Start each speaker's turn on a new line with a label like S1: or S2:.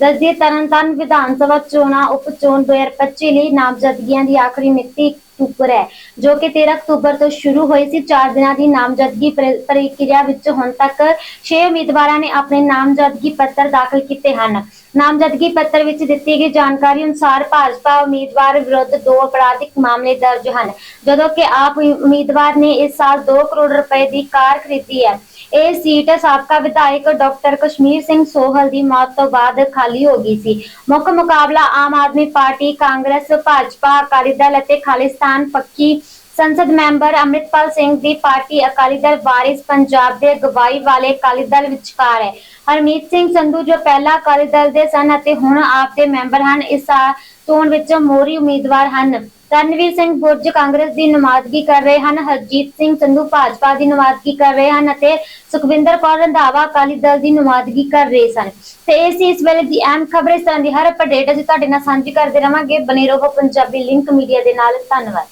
S1: ਦਸਦੀ ਤਰਨਤਾਰਨ ਵਿਧਾਨ ਸਭਾ ਚੋਣਾਂ, ਉਪ ਚੋਣ 2025 ਲਈ ਨਾਮਜ਼ਦਗੀਆਂ ਦੀ ਆਖਰੀ ਮਿਤੀ ਅਕਤੂਬਰ ਹੈ, ਜੋ ਕਿ 13 ਅਕਤੂਬਰ ਤੋਂ ਸ਼ੁਰੂ ਹੋਈ ਸੀ। 4 ਦਿਨਾਂ ਦੀ ਨਾਮਜ਼ਦਗੀ ਪ੍ਰ- ਪ੍ਰਕਿਰਿਆ ਵਿੱਚ ਹੁਣ ਤੱਕ 6 ਉਮੀਦਵਾਰਾਂ ਨੇ ਆਪਣੇ ਨਾਮਜ਼ਦਗੀ ਪੱਤਰ ਦਾਖਲ ਕੀਤੇ ਹਨ। ਨਾਮਜ਼ਦਗੀ ਪੱਤਰ ਵਿੱਚ ਦਿੱਤੀ ਗਈ ਜਾਣਕਾਰੀ ਅਨੁਸਾਰ ਭਾਜਪਾ ਉਮੀਦਵਾਰ ਵਿਰੁੱਧ ਦੋ ਅਪਰਾਧਿਕ ਮਾਮਲੇ ਦਰਜ ਹਨ, ਜਦੋਂ ਕਿ ਆਪ ਉਮੀਦਵਾਰ ਨੇ ਇਸ ਸਾਲ 2 ਕਰੋੜ ਰੁਪਏ ਦੀ ਕਾਰ ਖਰੀਦੀ ਹੈ। ਇਹ ਸੀਟ ਸਾਬਕਾ ਵਿਧਾਇਕ ਡਾਕਟਰ ਕਸ਼ਮੀਰ ਸਿੰਘ ਸੋਹਲ ਦੀ ਮੌਤ ਤੋਂ ਬਾਅਦ ਖਾਲੀ ਹੋ ਗਈ ਸੀ। ਮੁੱਖ ਮੁਕਾਬਲਾ ਆਮ ਆਦਮੀ ਪਾਰਟੀ, ਕਾਂਗਰਸ, ਭਾਜਪਾ, ਅਕਾਲੀ ਦਲ ਅਤੇ ਖਾਲਿਸਤਾਨ ਪੱਕੀ ਸੰਸਦ ਮੈਂਬਰ ਅੰਮ੍ਰਿਤਪਾਲ ਸਿੰਘ ਦੀ ਪਾਰਟੀ ਅਕਾਲੀ ਦਲ ਵਾਰਿਸ ਪੰਜਾਬ ਦੇ ਅਗਵਾਈ ਵਾਲੇ ਅਕਾਲੀ ਦਲ ਵਿਚਕਾਰ ਹੈ। ਹਰਮੀਤ ਸਿੰਘ ਸੰਧੂ ਜੋ ਪਹਿਲਾ ਅਕਾਲੀ ਦਲ ਦੇ ਸਨ ਅਤੇ ਹੁਣ ਆਪ ਦੇ ਮੈਂਬਰ ਹਨ, ਇਸ ਚੋਣ ਵਿੱਚ ਮੋਰੀ ਉਮੀਦਵਾਰ ਹਨ। ਰਣਵੀਰ ਸਿੰਘ ਬੁਰਜ ਕਾਂਗਰਸ ਦੀ ਨਮਾਜ਼ਗੀ ਕਰ ਰਹੇ ਹਨ, ਹਰਜੀਤ ਸਿੰਘ ਸੰਧੂ ਭਾਜਪਾ ਦੀ ਨਮਾਜ਼ਗੀ ਕਰ ਰਹੇ ਹਨ ਅਤੇ ਸੁਖਵਿੰਦਰ ਕੌਰ ਰੰਧਾਵਾ ਅਕਾਲੀ ਦਲ ਦੀ ਨੁਮਾਇੰਦਗੀ ਕਰ ਰਹੇ ਸਨ। ਤੇ ਇਹ ਸੀ ਇਸ ਵੇਲੇ ਦੀ ਅਹਿਮ ਖਬਰ ਇਸ ਤਰ੍ਹਾਂ ਦੀ ਹਰ ਅਪਡੇਟ। ਅਸੀਂ ਤੁਹਾਡੇ ਨਾਲ ਸਾਂਝੀ ਕਰਦੇ ਰਵਾਂਗੇ। ਬਨੇ ਰਹੋ ਪੰਜਾਬੀ ਲਿੰਕ ਮੀਡੀਆ ਦੇ ਨਾਲ। ਧੰਨਵਾਦ।